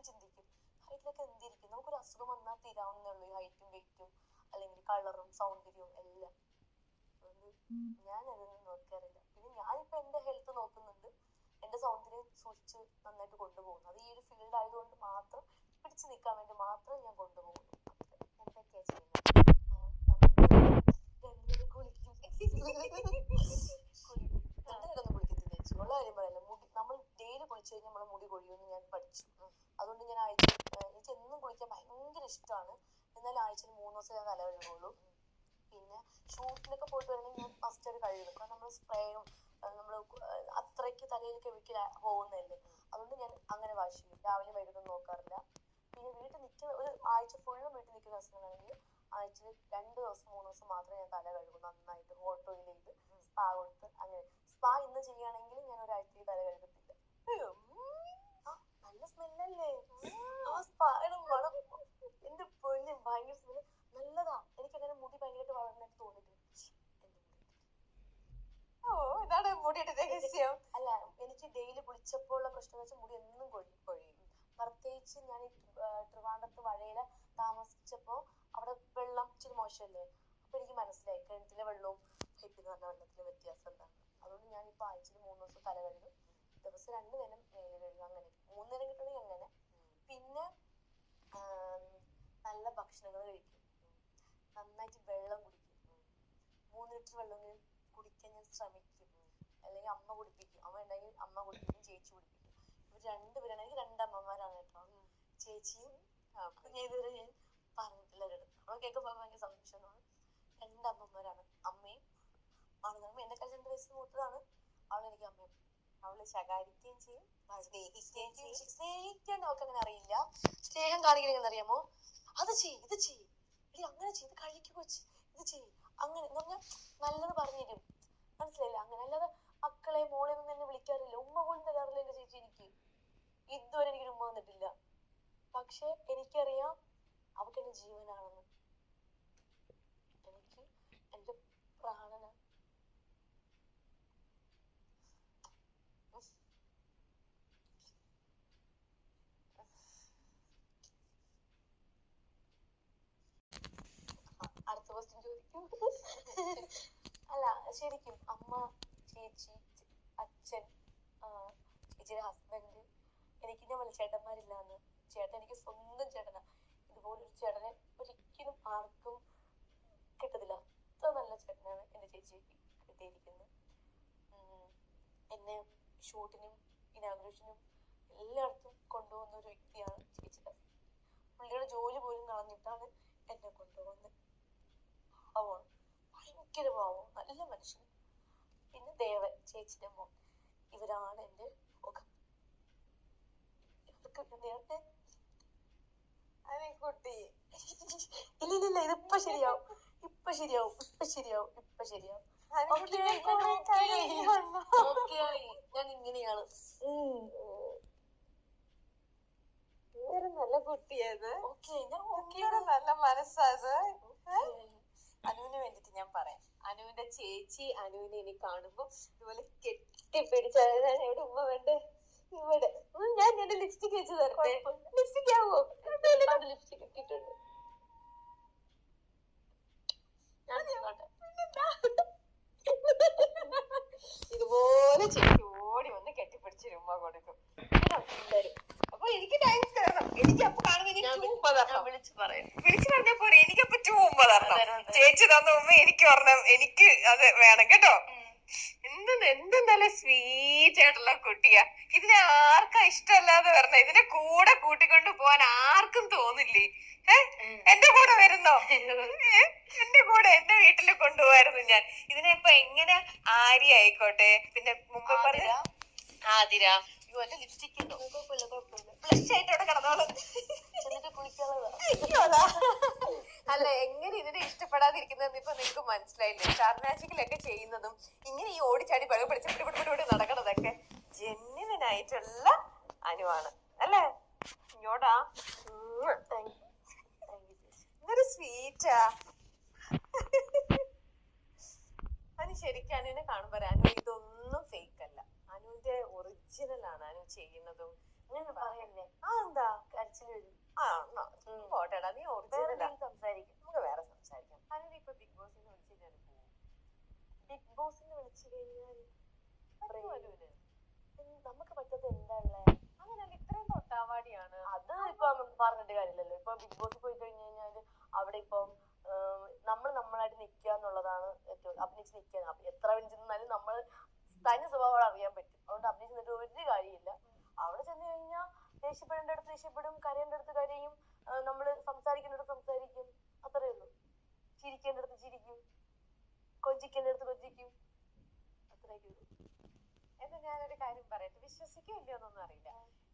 എപ്പോഴും ചിന്തിക്കും. ഹൈറ്റിലൊക്കെ എന്തിരിക്കും? നമുക്കൊരു അസുഖം വന്നാൽ തീരാവുന്നേ ഉള്ളൂ ഈ ഹൈറ്റും വെയിറ്റും അല്ലെങ്കിൽ കളറും സൗന്ദര്യവും എല്ലാം. ഞാൻ അതൊന്നും നോക്കാറില്ല. പിന്നെ ഞാനിപ്പോ എന്റെ ഹെൽത്ത് നോക്കുന്നുണ്ട്. എന്റെ സൗന്ദര്യം സൂക്ഷിച്ച് നന്നായിട്ട് കൊണ്ടുപോകുന്നു. അത് ഈ ഒരു ഫീൽഡ് ആയതുകൊണ്ട് മാത്രം പിടിച്ചു നിൽക്കാൻ വേണ്ടി മാത്രം ഞാൻ കൊണ്ടുപോകുന്നു. എന്തൊക്കെയാ ചെയ്യുന്നത്. കുളിക്കത്തില്ല ചേച്ചി? ഉള്ള കാര്യം പറയല്ല. മുടി നമ്മൾ ഡെയിലി കുളിച്ചു കഴിഞ്ഞാൽ നമ്മളെ മുടി കൊഴിയുമെന്ന് ഞാൻ പഠിച്ചു അതുകൊണ്ട് ഞാൻ ആഴ്ച എനിക്ക് എന്നും കുളിക്കാൻ ഭയങ്കര ഇഷ്ടമാണ് എന്നാൽ ആഴ്ചയിൽ മൂന്ന് ദിവസം ഞാൻ തല പിന്നെ ഷൂട്ടിലൊക്കെ പോയിട്ട് വരണമെങ്കിൽ ഞാൻ ഫസ്റ്റ് ഒരു കഴുകും കാരണം നമ്മൾ സ്പ്രേയും നമ്മൾ അത്രയ്ക്ക് തലയിൽ കെമിക്കൽ പോകുന്നതല്ലേ. അതുകൊണ്ട് ഞാൻ അങ്ങനെ വാഷ് ചെയ്യും. രാവിലെ വൈകിട്ടും നോക്കാറില്ല. പിന്നെ വീട്ടിൽ നിൽക്കുന്ന ഒരു ആഴ്ച ഫുള്ളും വീട്ടിൽ നിൽക്കുന്ന ദിവസങ്ങളാണെങ്കിൽ ആഴ്ചയിൽ രണ്ട് ദിവസം മൂന്ന് ദിവസം മാത്രമേ ഞാൻ തല കഴുകൂ. നന്നായിട്ട് ഹോട്ട് ഓയിൽ ചെയ്ത് സ്പാ കൊടുത്ത് അങ്ങനെ. സ്പാ ഇന്ന് ചെയ്യുകയാണെങ്കിൽ ഞാൻ ഒരാഴ്ചയിൽ തല കഴുകത്തില്ല. നല്ല സ്മെല്ലല്ലേ ആ സ്പായുടെ എന്റെ പൊന്നെ ഭയങ്കര സ്മെല്ല് നല്ലതാ എനിക്ക് അങ്ങനെ മുടി ഭയങ്കരമായിട്ട് വളർന്നിട്ട് തോന്നിയിട്ടുണ്ട് എന്റെ മുടി ഓ ഇതാണ് മുടിയുടെ രഹസ്യം. അല്ല എനിക്ക് ഡെയിലി കുളിച്ചപ്പോഴുള്ള പ്രശ്നം വെച്ചാൽ മുടി എന്നും കൊഴിയും കൊഴിയും. പ്രത്യേകിച്ച് ഞാൻ ഈ, ട്രിവാൻഡ്രത്ത് വഴയില താമസിച്ചപ്പോ അവിടെ വെള്ളം ഇച്ചിരി മോശമല്ലേ? അപ്പൊ എനിക്ക് മനസ്സിലായി കിണറ്റിലെ വെള്ളവും ഹെപ്പിന്ന് പറഞ്ഞ വെള്ളത്തിലെ വ്യത്യാസം എന്താണ്. അതുകൊണ്ട് ഞാൻ ഇപ്പൊ ആഴ്ചയിൽ മൂന്ന് ദിവസം തല കഴുകും ദിവസം രണ്ട് നേരം മേൽ കഴുകും അങ്ങനെ. മൂന്ന് നേരം കിട്ടണമെങ്കിൽ അങ്ങനെ. പിന്നെ നല്ല ഭക്ഷണങ്ങൾ കഴിക്കും. നന്നായിട്ട് വെള്ളം കുടിക്കും. മൂന്ന് ലിറ്റർ വെള്ളമെങ്കിലും കുടിക്കാൻ ഞാൻ ശ്രമിക്കും. അമ്മ കുടിപ്പിക്കും. അമ്മ ഉണ്ടെങ്കിൽ അമ്മ കുടിപ്പിക്കും ചേച്ചി കുടിപ്പിക്കും. ഇവർ രണ്ടുപേരാണ് എനിക്ക് രണ്ട് അമ്മമാരാണ് കേട്ടോ ചേച്ചിയും ഞാൻ ഇതുവരെ ഞാൻ പറഞ്ഞിട്ടില്ല അവൾ കേൾക്കുമ്പോൾ ഭയങ്കര സന്തോഷം രണ്ട് അമ്മമാരാണ് അമ്മയും ആണെന്ന് എന്നെ കഴിഞ്ഞ രണ്ട് വയസ്സ് മൂത്തതാണ്. അവൾ എനിക്ക് അമ്മയും. അവൾ ശകാരിക്കുകയും ചെയ്യും. സ്നേഹിക്കുകയും ചെയ്യും. സ്നേഹിക്കാൻ അവൾക്ക് അങ്ങനെ അറിയില്ല. സ്നേഹം കാണിക്കണമെന്ന് അറിയാമോ അത് ചെയ്യ് ഇത് ചെയ്യും. എടി അങ്ങനെ ചെയ്ത് കഴിക്കുക കൊച്ച്. ഇത് ചെയ്യും. അങ്ങനെ എന്ന് പറഞ്ഞാൽ നല്ലത് പറഞ്ഞു തരും. മനസ്സിലായില്ല? അങ്ങനെ അല്ലാതെ മക്കളെ മോളെ ഒന്നും എന്നെ വിളിക്കാറില്ല ഉമ്മ പോലും തരാറില്ല എന്റെ ചേച്ചി എനിക്ക് ഇതുവരെ എനിക്ക് ഉമ്മ വന്നിട്ടില്ല. പക്ഷെ എനിക്കറിയാം അവൾക്ക് എന്റെ ജീവനാണെന്ന്. എനിക്ക് എന്റെ പ്രാണന. അടുത്ത ക്വസ്റ്റ്യൻ ചോദിക്കും. അല്ല ശരിക്കും അമ്മ ചേച്ചി അച്ഛൻ ചേച്ചിയുടെ ഹസ്ബൻഡ് എനിക്ക് ഞാൻ പറഞ്ഞ ചേട്ടന്മാരില്ലാന്ന്. ചേട്ടൻ എനിക്ക് സ്വന്തം ചേട്ടനാ. ഇതുപോലൊരു ചേട്ടനെ ഒരിക്കലും ആർക്കും കിട്ടത്തില്ല. അത്ര നല്ല ചേട്ടനാണ് എന്റെ ചേച്ചി കിട്ടിയിരിക്കുന്നത്. എന്നെ ഷൂട്ടിനും ഇനാഗ്രേഷനും എല്ലായിടത്തും കൊണ്ടുപോകുന്ന ഒരു വ്യക്തിയാണ് ചേച്ചിയുടെ പുള്ളിയുടെ ജോലി പോലും കളഞ്ഞിട്ടാണ് എന്നെ കൊണ്ടുപോകുന്നത്. പാവമാണ്. ഭയങ്കര പാവം. നല്ല മനുഷ്യൻ. പിന്നെ ദേവൻ ചേച്ചിന്റെ മോൻ. ഇവരാണ് എന്റെ അതെ കുട്ടി ഇല്ല ഇല്ല ഇല്ല ഇതിപ്പൊ ശരിയാവും. ഇപ്പൊ ശരിയാവും. ഇപ്പൊ ശരിയാവും. ഇപ്പൊ ശരിയാവും. ഞാൻ ഇങ്ങനെയാണ്. നല്ല കുട്ടിയത് നല്ല മനസ്സാത് അനുവിന് വേണ്ടിട്ട് ഞാൻ പറയാം. അനുവിന്റെ ചേച്ചി അനുവിനെ ഇനി കാണുമ്പോ ഇതുപോലെ കെട്ടിപ്പിടിച്ച് എവിടെ ഉമ്മ വേണ്ടേ? ഇവിടെ. ഞാൻ എന്റെ ലിപ്സ്റ്റിക് വെച്ച് തരട്ടെ ലിപ്സ്റ്റിക് ആവോ ലിപ്സ്റ്റിക് ഇട്ടിട്ടുണ്ട്? ഇതുപോലെ ചേച്ചി ഓടി വന്ന് കെട്ടിപ്പിടിച്ച് ഉമ്മ കൊടുക്കും. അപ്പൊ എനിക്ക് താങ്ക്സ് തരണം. എനിക്ക് അപ്പൊ കാണുമ്പോ എനിക്ക് ഞാൻ ഉമ്മ വിളിച്ചു പറയാം. വിളിച്ചു പറഞ്ഞ പോരെ. എനിക്കപ്പൊ ടൂ ഉമ്മ തരണം. തരണം, തരണം. ചേച്ചി തന്ന ഉമ്മ എനിക്ക് പറഞ്ഞ എനിക്ക് അത് വേണം. കേട്ടോ? എന്ത് എന്ത് നല്ല സ്വീറ്റ് ആയിട്ടുള്ള കുട്ടിയാ. ഇതിനെ ആർക്കാ ഇഷ്ടമല്ലാതെ വരണ ഇതിനെ കൂടെ കൂട്ടിക്കൊണ്ട് പോവാൻ ആർക്കും തോന്നില്ലേ? എന്റെ കൂടെ വരുന്നോ? എന്റെ കൂടെ എന്റെ വീട്ടിൽ കൊണ്ടുപോവായിരുന്നു ഞാൻ. ഇതിനെ ഇപ്പൊ എങ്ങനെ ആര്യ ആയിക്കോട്ടെ പിന്നെ മുമ്പ് പറഞ്ഞ ആതിര. അയ്യോ എന്റെ ലിപ്സ്റ്റിക് ഉണ്ടോ കുഴപ്പമില്ല കുഴപ്പമില്ല ഫ്ലഷ് ആയിട്ട് അവിടെ കിടന്നോളൂ. എന്നിട്ട് കുളിക്കാനുള്ളതാ അയ്യോടാ. അല്ല എങ്ങനെ ഇതിനെ ഇഷ്ടപ്പെടാതിരിക്കുന്നതെന്ന് ഇപ്പൊ നിങ്ങൾക്ക് മനസ്സിലായില്ലേ? സ്റ്റാർ മാജിക്കിലൊക്കെ ചെയ്യുന്നതും ഇങ്ങനെ ഈ ഓടിച്ചാടി പഴം പിടിച്ച് പിടിപിടിപിടി പിടി പിടി പിടി നടക്കണതൊക്കെ ജെന്യുവനായിട്ടുള്ള അനുവാണ്. അല്ലേ? ഇങ്ങോട്ടാ. ഇന്നൊരു സ്വീറ്റാ അത് ശരിക്കും അനുവിനെ കാണുമ്പോ അനു ഇതൊന്നും ഫേക്ക് അല്ല. അനുവിന്റെ ഒറിജിനൽ ആണ് അനു ചെയ്യുന്നതും. അങ്ങനെ പറയല്ലേ ആ എന്താ? കരച്ചിൽ വരും. ആ നീ ഒറിജിനൽ സംസാരിക്കും. നമുക്ക് വേറെ സംസാരിക്കാം. അനുവിനെ ഇപ്പൊ ബിഗ് ബോസിന് വിളിച്ചു കഴിഞ്ഞാൽ പോകും ബിഗ് എന്ന് വിളിച്ചു കഴിഞ്ഞാൽ നമുക്ക് പറ്റത്ത എന്താ ഉള്ളേ? അങ്ങനല്ല ഇത്രയും തൊട്ടാവാടിയാണ്. അത് ഇപ്പൊ പറഞ്ഞിട്ട് കാര്യമില്ലല്ലോ. ഇപ്പൊ ബിഗ് ബോസ് പോയി കഴിഞ്ഞു കഴിഞ്ഞാൽ അവിടെ ഇപ്പം നമ്മൾ നമ്മളായിട്ട് നിൽക്കുക എന്നുള്ളതാണ് ഏറ്റവും അഭിനയിച്ച് നിൽക്കുക എത്ര അഭിനയിച്ചിരുന്നാലും നമ്മൾ തനി അറിയാൻ പറ്റും. അതുകൊണ്ട് അഭിനയിച്ച് നിന്നിട്ട് ഒരു കാര്യമില്ല. അവിടെ ചെന്ന് കഴിഞ്ഞാൽ ദേഷ്യപ്പെടേണ്ട അടുത്ത് ദേഷ്യപ്പെടും കരയേണ്ട അടുത്ത് കരയും നമ്മൾ സംസാരിക്കേണ്ടടുത്ത് സംസാരിക്കും. അത്രേ ഉള്ളൂ. ചിരിക്കേണ്ട അടുത്ത് ചിരിക്കും. കൊഞ്ചിക്കേണ്ട അടുത്ത് കൊഞ്ചിക്കും. അത്രയൊക്കെ ഉള്ളൂ. എന്നാ ഞാനൊരു കാര്യം പറയട്ടെ വിശ്വസിക്കോ എന്നൊന്നും അറിയില്ല.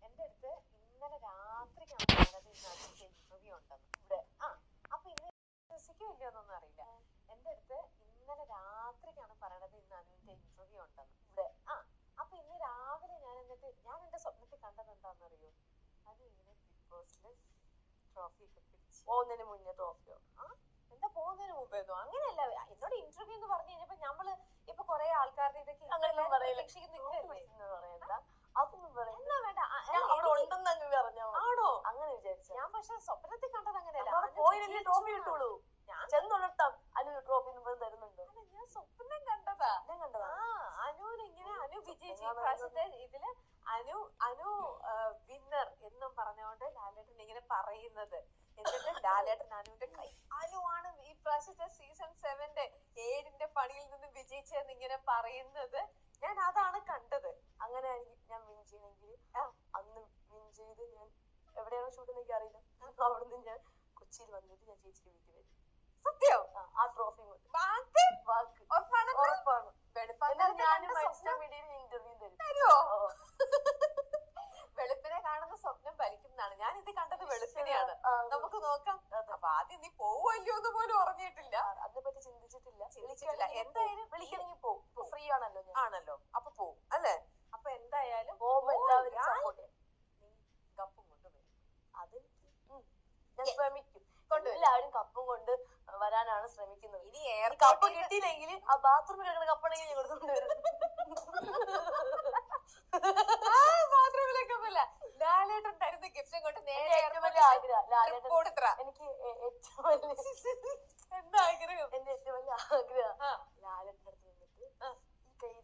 എന്റെ അടുത്ത് ഇന്നലെ രാത്രിക്കാണ് പറഞ്ഞത് ഇന്ന് അതിന്റെ ഇന്റർവ്യൂ ഉണ്ടെന്ന്. ഇവിടെ. ആ അപ്പൊ ഇന്ന് വിശ്വസിക്കോ എന്നൊന്നും അറിയില്ല. എന്റെ അടുത്ത് ഇന്നലെ രാത്രിക്കാണ് പറയണത് ഇന്ന് അനുവിന്റെ ഇന്റർവ്യൂ ഉണ്ടെന്ന് ഇവിടെ ആ അപ്പൊ ഇന്ന് രാവിലെ ഞാൻ എന്റെ സ്വപ്നത്തിൽ കണ്ടത് എന്താണെന്നറിയോ? അത് ഇങ്ങനെ ബിഗ് ബോസിൽ ട്രോഫി ഒക്കെ പിടിച്ച് പോകുന്നതിന് മുന്നേ ട്രോഫിയോ എന്താ പോകുന്നതിന് മുമ്പേന്നോ അങ്ങനെയല്ല. എന്നോട് ഇന്റർവ്യൂ എന്ന് പറഞ്ഞു കഴിഞ്ഞപ്പോ നമ്മൾ ഇപ്പൊ കൊറേ ആൾക്കാരുടെ ഇതൊക്കെ അതൊന്നും പറയണ്ട വേണ്ട. ഞാൻ അവിടെ ഉണ്ടെന്ന് അങ്ങ് പറഞ്ഞാ മതി. ആണോ? അങ്ങനെ വിചാരിച്ചു ഞാൻ പക്ഷെ സ്വപ്നത്തിൽ കണ്ടത് അങ്ങനെയല്ല. പോയില്ലെങ്കിൽ ട്രോഫി കിട്ടുള്ളൂ ഞാൻ ചെന്നുണർത്താം അനു ട്രോഫി എന്ന് തരുന്നുണ്ടോ അല്ല, ഞാൻ സ്വപ്നം കണ്ടതാ ഞാൻ കണ്ടതാ ആ അനുവിന് ഇങ്ങനെ അനു വിജയിച്ചു ഈ ഞാൻ പ്രാവശ്യത്തെ ഇതിൽ അനു അനു വിന്നർ എന്നും പറഞ്ഞുകൊണ്ട് ലാലേട്ടൻ ഇങ്ങനെ പറയുന്നത്. എന്നിട്ട് ലാലേട്ടൻ അനുവിന്റെ കൈ അനുവാണ് ഈ പ്രാവശ്യത്തെ സീസൺ സെവന്റെ ഏഴിന്റെ പണിയിൽ നിന്ന് വിജയിച്ചതെന്ന് ഇങ്ങനെ പറയുന്നത്. ഞാൻ അതാണ് കണ്ടത്. അങ്ങനെ ഞാൻ വിൻ ചെയ്യണമെങ്കിൽ അന്ന് വിൻ ചെയ്ത് ഞാൻ എവിടെയാണോ ഷൂട്ട് എനിക്ക് അറിയില്ല അവിടുന്ന് ഞാൻ കൊച്ചിയിൽ വന്നിട്ട് ഞാൻ ചേച്ചിയുടെ വീട്ടിൽ വരും. സത്യം? ആ, ട്രോഫി വാക്ക് ഉറപ്പാണ് ഉറപ്പാണ് വെളുപ്പാങ്കാലത്ത് എന്നിട്ട് ഞാനും കണ്ട ഇൻസ്റ്റാ സ്വപ്നം മീഡിയയിൽ ഇന്റർവ്യൂ തരും തരുവോ? ഓ. വെളുപ്പിനെ കാണുന്ന സ്വപ്നം ഫലിക്കുന്നതാണ് ഞാൻ ഇത് കണ്ടത് വെളുപ്പിനെയാണ് ആ, നമുക്ക് നോക്കാം അതെ. അപ്പൊ ആദ്യം നീ പോവല്ലോ എന്ന് പോലും ഉറങ്ങിയിട്ടില്ല ആ, അതിനെപ്പറ്റി ചിന്തിച്ചിട്ടില്ല ചിന്തിച്ചിട്ടില്ല. എന്തായാലും വിളിക്കണമെങ്കിൽ പോകും പോവും. ഫ്രീ ആണല്ലോ ഞാൻ ആണല്ലോ അപ്പൊ പോവും അല്ലേ അപ്പൊ എന്തായാലും പോകുമ്പോ എല്ലാവരും പോയാൽ സപ്പോർട്ട് ചെയ്യും നീ കപ്പും കൊണ്ടുവരും അത് ഉം. ഞാൻ ശ്രമിക്കും. കൊണ്ട് എല്ലാവരും കപ്പും കൊണ്ട് വരാനാണ് ശ്രമിക്കുന്നത്. ഇനി എയർ കപ്പ് കിട്ടിയില്ലെങ്കിൽ ആ ബാത്റൂമിൽ കിടക്കുന്ന കപ്പാണെങ്കിൽ ഞാൻ കൊണ്ടുവരും. ബാത്റൂമിലൊക്കെ കപ്പല്ല. ലാലേട്ടൻ തരുന്ന ഗിഫ്റ്റും കൊണ്ട് എന്റെ നേരെ ഏറ്റവും വലിയ ആഗ്രഹം. ലാലേട്ടൻ എനിക്ക് ഏറ്റവും വലിയ എന്താ ആഗ്രഹം? എന്റെ ഏറ്റവും വലിയ ആഗ്രഹം. ആ. അടുത്ത് നിന്നിട്ട്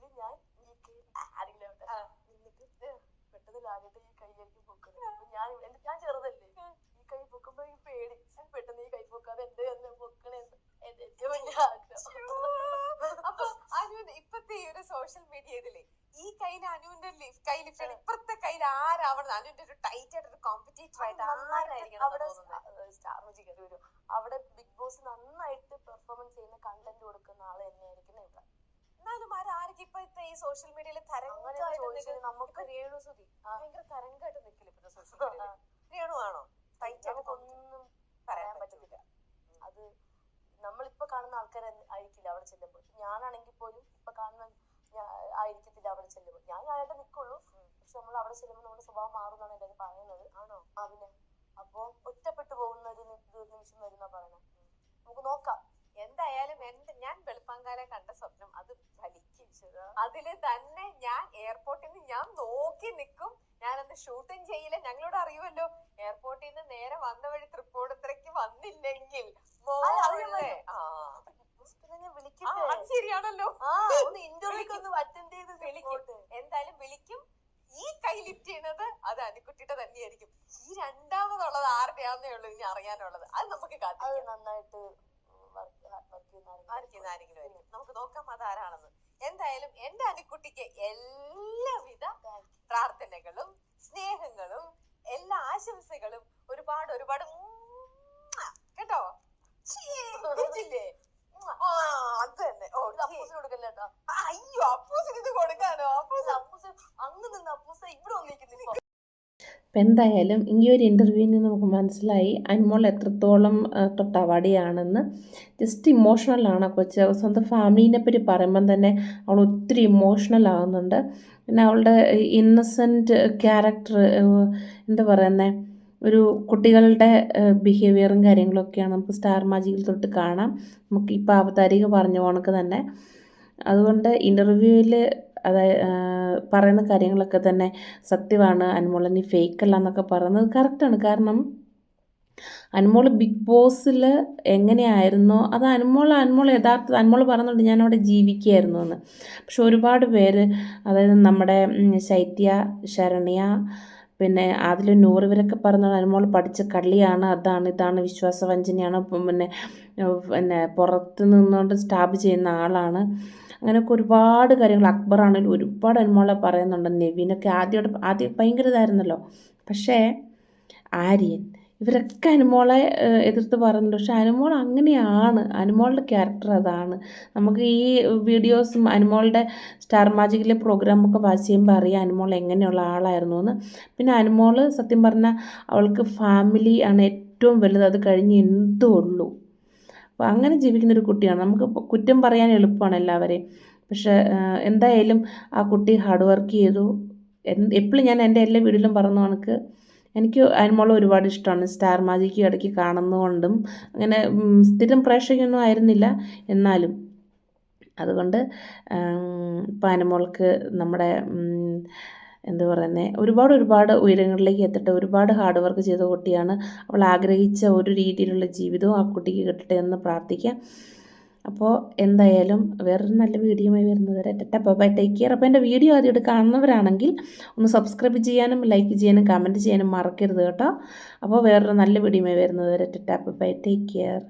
ഈ ഞാൻ ഈ കയ്യിൽ ആരെങ്കിലും ആവട്ടെ. നിന്നിട്ട് പെട്ടെന്ന് ലാലേട്ടൻ ഈ കൈയായിരിക്കും പൊക്കുന്നത് ഞാൻ ഞാൻ ചെറുതല്ലേ ഈ കൈ പൊക്കുമ്പോ എനിക്ക് പേടി പെട്ടെന്ന് ഈ കൈ പൊക്കാതെ എന്റെ തന്നെ പൊക്കണേ എന്ന് എന്റെ ഏറ്റവും വലിയ ആഗ്രഹം അപ്പൊ അനുവിന് ഇപ്പത്തെ ഈ ഒരു സോഷ്യൽ മീഡിയ ഇതിൽ ഈ കയ്യിൽ അനുവിന്റെ കൈ ലിഫ്റ്റ് ആണ് ഇപ്പുറത്തെ കയ്യിൽ ആരാവണം അനുവിന്റെ ഒരു ടൈറ്റ് ആയിട്ട് ഒരു കോമ്പറ്റേറ്റർ ആയിട്ട് ആരായിരിക്കണം അവിടെ സ്റ്റാർ കയറി വരും. അവിടെ ബിഗ് ബോസ് നന്നായിട്ട് പെർഫോമൻസ് ചെയ്യുന്ന കണ്ടന്റ് കൊടുക്കുന്ന ആൾ തന്നെയായിരിക്കും ഇവിടെ എന്നാലും ആരായിരിക്കും ഇപ്പത്തെ ഈ സോഷ്യൽ മീഡിയയിൽ തരംഗമായിട്ട് നമുക്ക് രേണു ആ. ഭയങ്കര തരംഗമായിട്ട് നിൽക്കില്ല ഇപ്പത്തെ സോഷ്യൽ മീഡിയയിൽ രേണു ആണോ ടൈറ്റ് ആയിട്ട്. നമുക്കൊന്നും പറയാൻ അത് നമ്മളിപ്പോ കാണുന്ന ആൾക്കാർ ആയിരിക്കില്ല അവിടെ ചെല്ലുമ്പോൾ ഞാനാണെങ്കിൽ പോലും ഇപ്പൊ കാണുന്ന ആയിരിക്കത്തില്ല അവിടെ ചെല്ലുമ്പോൾ ഞാൻ ഞാനായിട്ട് നിൽക്കുള്ളൂ പക്ഷെ നമ്മൾ അവിടെ ചെല്ലുമ്പോൾ നമ്മുടെ സ്വഭാവം മാറുന്നാണ് എല്ലാവരും പറയുന്നത്. ആണോ? ആ പിന്നെ അപ്പൊ ഒറ്റപ്പെട്ടു പോകുന്ന ഒരു നിമിഷം വരുന്ന പറയണത് നമുക്ക് നോക്കാം. എന്തായാലും എന്റെ ഞാൻ വെളുപ്പാങ്കാലം കണ്ട സ്വപ്നം അത് ഫലിക്കും അതിൽ തന്നെ ഞാൻ എയർപോർട്ടിൽ നിന്ന് ഞാൻ നോക്കി നിൽക്കും ഞാനന്ന് ഷൂട്ടും ചെയ്യില്ല. ഞങ്ങളോട് അറിയുമല്ലോ എയർപോർട്ടിൽ നിന്ന് നേരെ വന്ന വഴി തൃപ്പൂണിത്തുറയ്ക്ക് വന്നില്ലെങ്കിൽ. ശരിയാണല്ലോ. ഇന്റർവ്യൂക്ക് ഒന്ന് അറ്റൻഡ് ചെയ്ത് വിളിക്കും. എന്തായാലും വിളിക്കും. ഈ കൈ ലിഫ്റ്റ് ചെയ്യുന്നത് അത് അനുക്കുട്ടിയുടെ തന്നെയായിരിക്കും. ഈ രണ്ടാമതുള്ളത് ആരുടെയാന്നേ ഉള്ളൂ ഇനി അറിയാനുള്ളത്. അത് നമുക്ക് നന്നായിട്ട് നമുക്ക് നോക്കാം അത് ആരാണെന്ന്. എന്തായാലും എന്റെ അനിക്കുട്ടിക്ക് എല്ലാവിധ പ്രാർത്ഥനകളും സ്നേഹങ്ങളും എല്ലാ ആശംസകളും ഒരുപാട് ഒരുപാട്. കേട്ടോ? അത് തന്നെ. അപ്പൂസിന് കൊടുക്കല്ലേ കേട്ടോ? അയ്യോ അപ്പൂസിന് ഇത് കൊടുക്കാനോ? അപ്പൂസ് അപ്പൂസ് അങ്ങ് നിന്ന് അപ്പൂസ ഇവിടെ വന്നിരിക്കുന്നു. അപ്പം എന്തായാലും ഈ ഒരു ഇന്റർവ്യൂവിൽ നിന്ന് നമുക്ക് മനസ്സിലായി. അനുമോൾ എത്രത്തോളം തൊട്ടവാടിയാണെന്ന്. ജസ്റ്റ് ഇമോഷണലാണ് കൊച്ച്. സ്വന്തം ഫാമിലിനെ പറ്റി പറയുമ്പം തന്നെ അവൾ ഒത്തിരി ഇമോഷണൽ ആവുന്നുണ്ട്. പിന്നെ അവളുടെ ഇന്നസെന്റ് ക്യാരക്ടർ എന്താ പറയുന്നത് ഒരു കുട്ടികളുടെ ബിഹേവിയറും കാര്യങ്ങളൊക്കെയാണ് നമുക്ക് സ്റ്റാർ മാജിക്കിൽ തൊട്ട് കാണാം. നമുക്ക് ഇപ്പോൾ അവതാരിക പറഞ്ഞ കണക്ക് തന്നെ. അതുകൊണ്ട് ഇന്റർവ്യൂവിൽ അതായത് പറയുന്ന കാര്യങ്ങളൊക്കെ തന്നെ സത്യമാണ്. അനുമോൾ ഫേക്ക് അല്ല എന്നൊക്കെ പറയുന്നത് കറക്റ്റാണ് കാരണം അനുമോൾ ബിഗ് ബോസിൽ എങ്ങനെയായിരുന്നോ അത് അനുമോൾ അനുമോൾ യഥാർത്ഥ അനുമോൾ പറഞ്ഞുകൊണ്ട് ഞാൻ അവിടെ ജീവിക്കുകയായിരുന്നു എന്ന്. പക്ഷെ ഒരുപാട് പേര് അതായത് നമ്മുടെ ശൈത്യ ശരണ്യ പിന്നെ അതിൽ നൂറ് ഇവരൊക്കെ പറഞ്ഞ അനുമോൾ പഠിച്ച കള്ളിയാണ് അതാണ് ഇതാണ് വിശ്വാസവഞ്ചനയാണ് വഞ്ചനയാണ് പിന്നെ പിന്നെ പുറത്ത് നിന്നുകൊണ്ട് സ്റ്റാബ് ചെയ്യുന്ന ആളാണ്. അങ്ങനെയൊക്കെ ഒരുപാട് കാര്യങ്ങൾ അക്ബറാണെങ്കിലും ഒരുപാട് അനുമോളെ പറയുന്നുണ്ട്. നെവിനൊക്കെ ആദ്യമായിട്ട് ആദ്യം ഭയങ്കര ഇതായിരുന്നല്ലോ. പക്ഷേ ആര്യൻ ഇവരൊക്കെ അനുമോളെ എതിർത്ത് പറയുന്നുണ്ട്. പക്ഷെ അനുമോൾ അങ്ങനെയാണ്. അനുമോളുടെ ക്യാരക്ടർ അതാണ്. നമുക്ക് ഈ വീഡിയോസും അനുമോളുടെ സ്റ്റാർ മാജിക്കിലെ പ്രോഗ്രാമൊക്കെ വാച്ച് ചെയ്യുമ്പോൾ അറിയാം അനുമോൾ എങ്ങനെയുള്ള ആളായിരുന്നു എന്ന്. പിന്നെ അനുമോൾ സത്യം പറഞ്ഞാൽ അവൾക്ക് ഫാമിലി ആണ് ഏറ്റവും വലുത്. അത് കഴിഞ്ഞ് എന്തും ഉള്ളൂ അപ്പോൾ അങ്ങനെ ജീവിക്കുന്ന ഒരു കുട്ടിയാണ്. നമുക്ക് കുറ്റം പറയാൻ എളുപ്പമാണ് എല്ലാവരെയും. പക്ഷേ എന്തായാലും ആ കുട്ടി ഹാർഡ് വർക്ക് ചെയ്തു. എപ്പോഴും ഞാൻ എന്റെ എല്ലാ വീഡിയോയിലും പറഞ്ഞു കണക്ക് എനിക്ക് അനുമോളെ ഒരുപാട് ഇഷ്ടമാണ് സ്റ്റാർ മാജിക്ക് ഇടയ്ക്ക് കാണുന്നതുകൊണ്ടും അങ്ങനെ സ്ഥിരം പ്രേക്ഷകയൊന്നും ആയിരുന്നില്ല എന്നാലും. അതുകൊണ്ട് ഇപ്പോൾ അനുമോൾക്ക് നമ്മുടെ എന്താ പറയുന്നത് ഒരുപാട് ഒരുപാട് ഉയരങ്ങളിലേക്ക് എത്തട്ടെ ഒരുപാട് ഹാർഡ് വർക്ക് ചെയ്ത കുട്ടിയാണ് അവൾ ആഗ്രഹിച്ച ഒരു രീതിയിലുള്ള ജീവിതവും ആ കുട്ടിക്ക് കിട്ടട്ടെ എന്ന് പ്രാർത്ഥിക്കാം. അപ്പോൾ എന്തായാലും വേറൊരു നല്ല വീഡിയോയുമായി വരുന്നത് വരെ ടെറ്റ ബൈ ടേക്ക് കെയർ അപ്പോൾ എന്റെ വീഡിയോ ആദ്യമായിട്ട് കാണുന്നവരാണെങ്കിൽ ഒന്ന് സബ്സ്ക്രൈബ് ചെയ്യാനും ലൈക്ക് ചെയ്യാനും കമന്റ് ചെയ്യാനും മറക്കരുത് കേട്ടോ. അപ്പോൾ വേറൊരു നല്ല വീഡിയോയുമായി വരുന്നത് വരെ ടെറ്റ ബൈ ടേക്ക് കെയർ